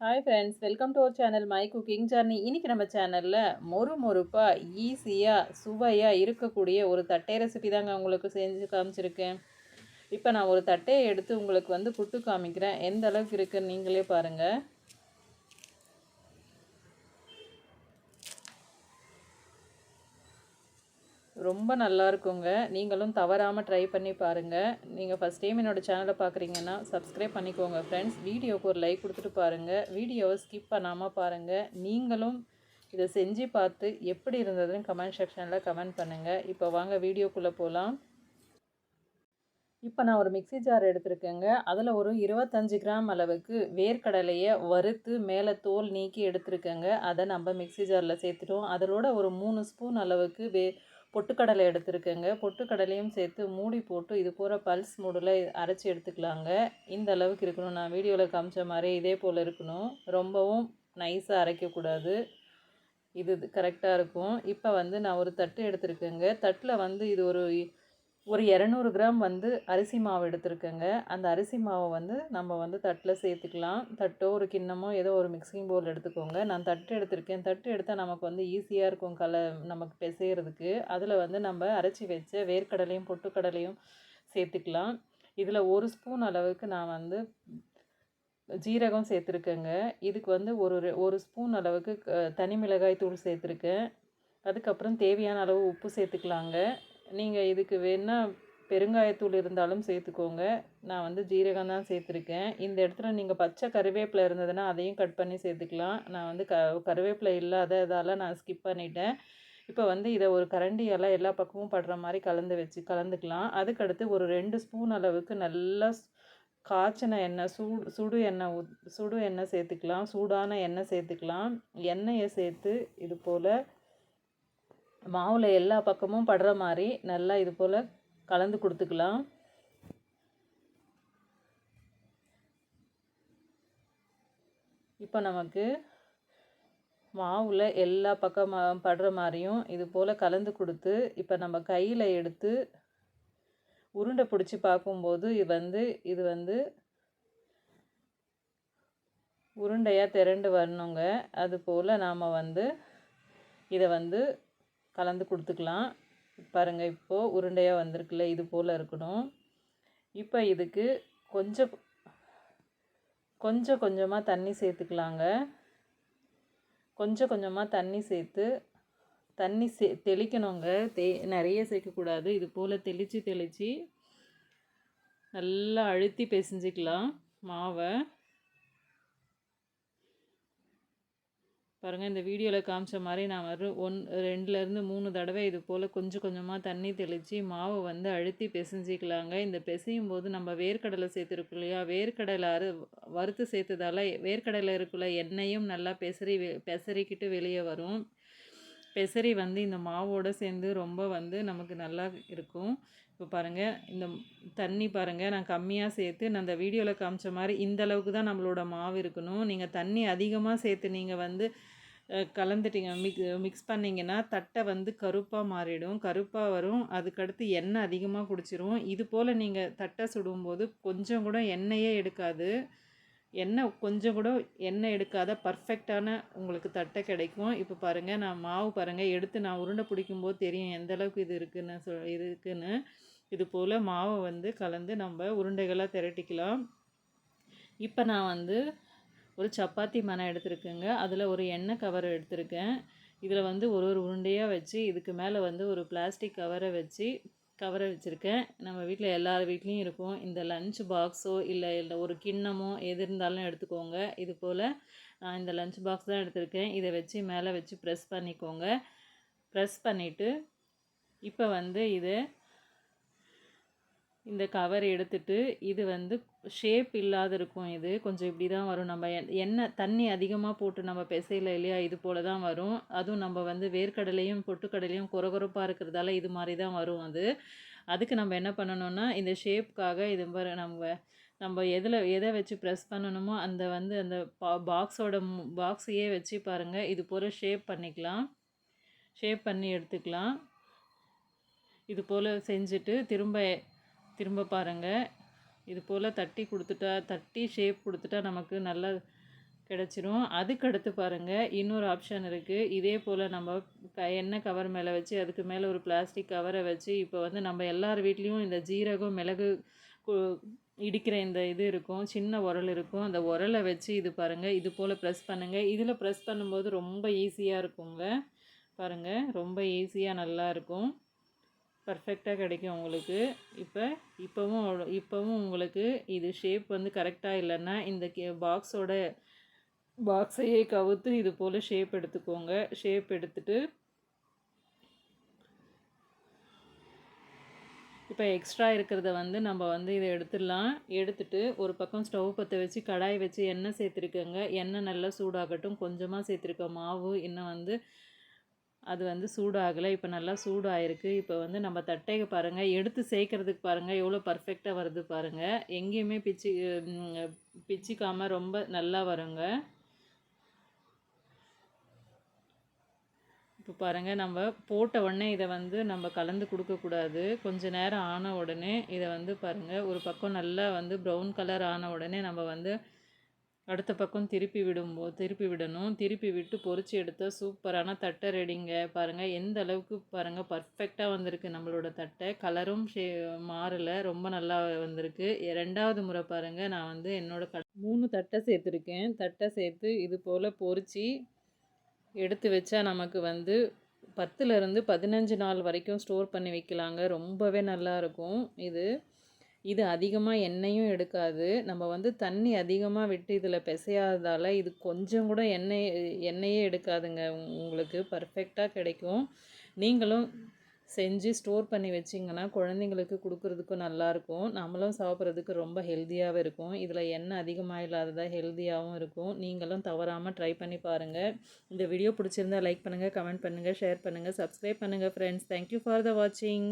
Hi friends welcome to our channel my cooking journey இன்றைக்கி நம்ம சேனலில் மொறு மொறுப்பாக ஈஸியாக சுவையாக இருக்கக்கூடிய ஒரு தட்டை ரெசிபி தாங்க உங்களுக்கு செஞ்சு காமிச்சிருக்கேன். இப்போ நான் ஒரு தட்டையை எடுத்து உங்களுக்கு வந்து புட்டு காமிக்கிறேன். எந்த அளவுக்கு இருக்குன்னு நீங்களே பாருங்கள் ரொம்ப நல்லா இருக்குங்க நீங்களும் தவறாமல் ட்ரை பண்ணி பாருங்கள் நீங்கள் ஃபஸ்ட் டைம் என்னோடய சேனலை பார்க்குறீங்கன்னா சப்ஸ்கிரைப் பண்ணிக்கோங்க ஃப்ரெண்ட்ஸ் வீடியோவுக்கு ஒரு லைக் கொடுத்துட்டு பாருங்கள் வீடியோவை ஸ்கிப் பண்ணாமல் பாருங்கள் நீங்களும் இதை செஞ்சு பார்த்து எப்படி இருந்ததுன்னு கமெண்ட் செக்ஷனில் கமெண்ட் பண்ணுங்கள் இப்போ வாங்க வீடியோக்குள்ளே போகலாம் இப்போ நான் ஒரு மிக்சி ஜார் எடுத்திருக்கேங்க. அதில் ஒரு இருபத்தஞ்சி கிராம் அளவுக்கு வேர்க்கடலையை வறுத்து மேலே தோல் நீக்கி எடுத்திருக்கேங்க. அதை நம்ம மிக்சி ஜாரில் சேர்த்துட்டோம். அதோட ஒரு மூணு ஸ்பூன் அளவுக்கு வே பொட்டுக்கடலை எடுத்துருக்கேங்க. பொட்டுக்கடலையும் சேர்த்து மூடி போட்டு இது பூரா பல்ஸ் மூடில் அரைச்சி எடுத்துக்கலாங்க. இந்த அளவுக்கு இருக்கணும். நான் வீடியோவில் காமிச்ச மாதிரி இதே போல் இருக்கணும். ரொம்பவும் நைஸாக அரைக்கக்கூடாது இது கரெக்டாக இருக்கும். இப்போ வந்து நான் ஒரு தட்டு எடுத்துருக்கேங்க. தட்டில் வந்து இது ஒரு ஒரு இரநூறு கிராம் வந்து அரிசி மாவு எடுத்துருக்கேங்க. அந்த அரிசி மாவை வந்து நம்ம வந்து தட்டில் சேர்த்துக்கலாம். தட்டோ ஒரு கிண்ணமோ ஏதோ ஒரு மிக்சிங் போல் எடுத்துக்கோங்க. நான் தட்டு எடுத்திருக்கேன். தட்டு எடுத்தால் நமக்கு வந்து ஈஸியாக இருக்கும் கலை நமக்கு பிசைகிறதுக்கு அதில் வந்து நம்ம அரைச்சி வச்ச வேர்க்கடலையும் பொட்டுக்கடலையும் சேர்த்துக்கலாம். இதில் ஒரு ஸ்பூன் அளவுக்கு நான் வந்து ஜீரகம் சேர்த்துருக்கேங்க. இதுக்கு வந்து ஒரு ஒரு ஸ்பூன் அளவுக்கு தனி மிளகாய் தூள் சேர்த்துருக்கேன். அதுக்கப்புறம் தேவையான அளவு உப்பு சேர்த்துக்கலாங்க. நீங்கள் இதுக்கு வேணால் பெருங்காயத்தூள் இருந்தாலும் சேர்த்துக்கோங்க. நான் வந்து ஜீரகம் தான் சேர்த்துருக்கேன். இந்த இடத்துல நீங்கள் பச்சை கருவேப்பிலை இருந்ததுன்னா அதையும் கட் பண்ணி சேர்த்துக்கலாம். நான் வந்து க கருவேப்பிலை இல்லாத இதால் நான் ஸ்கிப் பண்ணிட்டேன். இப்போ வந்து இதை ஒரு கரண்டியெல்லாம் எல்லா பக்கமும் படுற மாதிரி கலந்து வச்சு கலந்துக்கலாம். அதுக்கடுத்து ஒரு ரெண்டு ஸ்பூன் அளவுக்கு நல்லா காய்ச்சின எண்ணெய் சூடு சுடு எண்ணெய் சுடு எண்ணெய் சேர்த்துக்கலாம். சூடான எண்ணெய் சேர்த்துக்கலாம். எண்ணெயை சேர்த்து இது போல் மாவில் எல்லா பக்கமும் படுற மாதிரி நல்லா இது போல் கலந்து கொடுத்துக்கலாம். இப்போ நமக்கு மாவில் எல்லா பக்கம் படுற மாதிரியும் இது போல் கலந்து கொடுத்து இப்போ நம்ம கையில் எடுத்து உருண்டை பிடிச்சி பார்க்கும்போது இது வந்து இது வந்து உருண்டையாக திரண்டு வரணுங்க. அது போல் நாம் வந்து இதை வந்து கலந்து கொடுத்துக்கலாம். பாருங்கள் இப்போது உருண்டையாக வந்திருக்குல்ல இது போல் இருக்கணும். இப்போ இதுக்கு கொஞ்சம் கொஞ்சம் கொஞ்சமாக தண்ணி சேர்த்துக்கலாங்க. கொஞ்சம் கொஞ்சமாக தண்ணி சேர்த்து தண்ணி சே தெளிக்கணுங்க. தே நிறைய சேர்க்கக்கூடாது. இது போல் தெளித்து தெளித்து நல்லா அழுத்தி பிசைஞ்சிக்கலாம். மாவை. பாருங்கள் இந்த வீடியோவில் காமிச்ச மாதிரி நான் வரும் ஒன் ரெண்டுலேருந்து மூணு தடவை இது போல் கொஞ்சம் கொஞ்சமாக தண்ணி தெளித்து மாவை வந்து அழுத்தி பிசைஞ்சிக்கலாங்க. இந்த பிசையும் போது நம்ம வேர்க்கடலை சேர்த்துருக்கோம் இல்லையா? வேர்க்கடலை அறு வறுத்து சேர்த்ததால் வேர்க்கடலை இருக்குள்ள எண்ணெயும் நல்லா பெசரி பெசரிக்கிட்டு வெளியே வரும். பெசரி வந்து இந்த மாவோடு சேர்ந்து ரொம்ப வந்து நமக்கு நல்லா இருக்கும். இப்போ பாருங்கள் இந்த தண்ணி பாருங்கள் நான் கம்மியாக சேர்த்து நான் அந்த வீடியோவில் காமிச்ச மாதிரி இந்த அளவுக்கு தான் நம்மளோட மாவு இருக்கணும். நீங்கள் தண்ணி அதிகமாக சேர்த்து நீங்கள் வந்து கலந்துட்டிங்க மிக் மிக்ஸ் பண்ணிங்கன்னா தட்டை வந்து கருப்பாக மாறிடும். கருப்பாக வரும். அதுக்கடுத்து எண்ணெய் அதிகமாக குடிச்சிரும். இது போல் நீங்கள் தட்டை சுடும்போது கொஞ்சம் கூட எண்ணெயே எடுக்காது. எண்ணெய் கொஞ்சம் கூட எண்ணெய் எடுக்காத பர்ஃபெக்டான உங்களுக்கு தட்டை கிடைக்கும். இப்போ பாருங்கள் நான் மாவு பாருங்கள் எடுத்து நான் உருண்டை பிடிக்கும்போது தெரியும் எந்த அளவுக்கு இது இருக்குன்னு சொல் இருக்குன்னு. இது போல் மாவை வந்து கலந்து நம்ம உருண்டைகளாக திரட்டிக்கலாம். இப்போ நான் வந்து ஒரு சப்பாத்தி மனை எடுத்திருக்கேங்க. அதில் ஒரு எண்ணெய் கவர் எடுத்திருக்கேன். இதில் வந்து ஒரு ஒரு உருண்டையாக வச்சு இதுக்கு மேலே வந்து ஒரு பிளாஸ்டிக் கவரை வச்சு கவரை வச்சுருக்கேன். நம்ம வீட்டில் எல்லார் வீட்லேயும் இருக்கும். இந்த லஞ்ச் பாக்ஸோ இல்லை இல்லை ஒரு கிண்ணமோ எது இருந்தாலும் எடுத்துக்கோங்க. இது போல் நான் இந்த லஞ்ச் பாக்ஸ் தான் எடுத்திருக்கேன். இதை வச்சு மேலே வச்சு ப்ரெஸ் பண்ணிக்கோங்க. ப்ரெஸ் பண்ணிவிட்டு இப்போ வந்து இது இந்த கவர் எடுத்துட்டு இது வந்து ஷேப் இல்லாத இருக்கும் இது. கொஞ்சம் இப்படி தான் வரும். நம்ம எண்ணெய் தண்ணி அதிகமாக போட்டு நம்ம பிசையில இல்லையா இது போல் தான் வரும். அதுவும் நம்ம வந்து வேர்க்கடலையும் பொட்டுக்கடலையும் குறகுறப்பாக இருக்கிறதால இது மாதிரி தான் வரும் அது. அதுக்கு நம்ம என்ன பண்ணணும்னா இந்த ஷேப்புக்காக இது மாதிரி நம்ம நம்ம எதில் எதை வச்சு ப்ரெஸ் பண்ணணுமோ அந்த வந்து அந்த பா பாக்ஸோட பாக்ஸையே வச்சு பாருங்கள் இது போல் ஷேப் பண்ணிக்கலாம். ஷேப் பண்ணி எடுத்துக்கலாம். இது போல் செஞ்சுட்டு திரும்ப திரும்ப பாருங்கள் இது போல் தட்டி கொடுத்துட்டா தட்டி ஷேப் கொடுத்துட்டா நமக்கு நல்லா கிடச்சிரும். அதுக்கடுத்து பாருங்கள் இன்னொரு ஆப்ஷன் இருக்குது இதே போல் நம்ம க எண்ணெய் கவர் மேலே வச்சு அதுக்கு மேலே ஒரு பிளாஸ்டிக் கவரை வச்சு இப்போ வந்து நம்ம எல்லார் வீட்லேயும் இந்த ஜீரகம் மிளகு இடிக்கிற இந்த இது இருக்கும். சின்ன உரல் இருக்கும். அந்த உரலை வச்சு இது பாருங்கள் இது போல் ப்ரெஸ் பண்ணுங்கள் இதில் ப்ரெஸ் பண்ணும்போது ரொம்ப ஈஸியாக இருக்குங்க. பாருங்கள் ரொம்ப ஈஸியாக நல்லா இருக்கும். பர்ஃபெக்டாக கிடைக்கும் உங்களுக்கு. இப்போ இப்போவும் இப்போவும் உங்களுக்கு இது ஷேப் வந்து கரெக்டாக இல்லைன்னா இந்த பாக்ஸோட பாக்ஸையே கவுத்து இது போல் ஷேப் எடுத்துக்கோங்க. ஷேப் எடுத்துட்டு இப்போ எக்ஸ்ட்ரா இருக்கிறத வந்து நம்ம வந்து இதை எடுத்துடலாம். எடுத்துட்டு ஒரு பக்கம் ஸ்டவ் பற்ற வச்சு கடாய் வச்சு எண்ணெய் சேர்த்துருக்கேங்க. எண்ணெய் நல்லா சூடாகட்டும். கொஞ்சமாக சேர்த்துருக்க மாவு இன்னும் வந்து அது வந்து சூடாகலை. இப்போ நல்லா சூடாயிருக்கு. இப்போ வந்து நம்ம தட்டையை பாருங்கள் எடுத்து சேர்க்கறதுக்கு பாருங்கள் எவ்வளோ பர்ஃபெக்டாக வருது பாருங்கள் எங்கேயுமே பிச்சு பிச்சிக்காமல் ரொம்ப நல்லா வருங்க. இப்போ பாருங்கள் நம்ம போட்ட உடனே இதை வந்து நம்ம கலந்து கொடுக்கக்கூடாது கொஞ்ச நேரம் ஆன உடனே இதை வந்து பாருங்கள் ஒரு பக்கம் நல்லா வந்து ப்ரௌன் கலர் ஆன உடனே நம்ம வந்து அடுத்த பக்கம் திருப்பி விடும்போது திருப்பி விடணும். திருப்பி விட்டு பொறிச்சு எடுத்தால் சூப்பரான தட்டை ரெடிங்க பாருங்கள் எந்த அளவுக்கு பாருங்கள் பர்ஃபெக்டாக வந்திருக்கு நம்மளோட தட்டை. கலரும் ஷே மாறலை ரொம்ப நல்லா வந்திருக்கு. ரெண்டாவது முறை பாருங்கள் நான் வந்து என்னோட க மூணு தட்டை சேர்த்துருக்கேன். தட்டை சேர்த்து இது போல் பொறிச்சு எடுத்து வச்சா நமக்கு வந்து பத்துலேருந்து பதினஞ்சு நாள் வரைக்கும் ஸ்டோர் பண்ணி வைக்கலாங்க. ரொம்பவே நல்லா இருக்கும். இது இது அதிகமாக எண்ணெயும் எடுக்காது. நம்ம வந்து தண்ணி அதிகமாக விட்டு இதில் பிசையாததால் இது கொஞ்சம் கூட எண்ணெய் எண்ணெயே எடுக்காதுங்க. உங்களுக்கு பர்ஃபெக்டாக கிடைக்கும். நீங்களும் செஞ்சு ஸ்டோர் பண்ணி வச்சிங்கன்னா குழந்தைங்களுக்கு கொடுக்குறதுக்கும் நல்லாயிருக்கும் நம்மளும் சாப்பிட்றதுக்கு ரொம்ப ஹெல்த்தியாகவும் இருக்கும். இதில் எண்ணெய் அதிகமாக இல்லாததாக ஹெல்த்தியாகவும் இருக்கும். நீங்களும் தவறாமல் ட்ரை பண்ணி பாருங்கள் இந்த வீடியோ பிடிச்சிருந்தா லைக் பண்ணுங்கள் கமெண்ட் பண்ணுங்கள் ஷேர் பண்ணுங்கள் சப்ஸ்கிரைப் பண்ணுங்கள் ஃப்ரெண்ட்ஸ் தேங்க்யூ ஃபார் த வாட்சிங்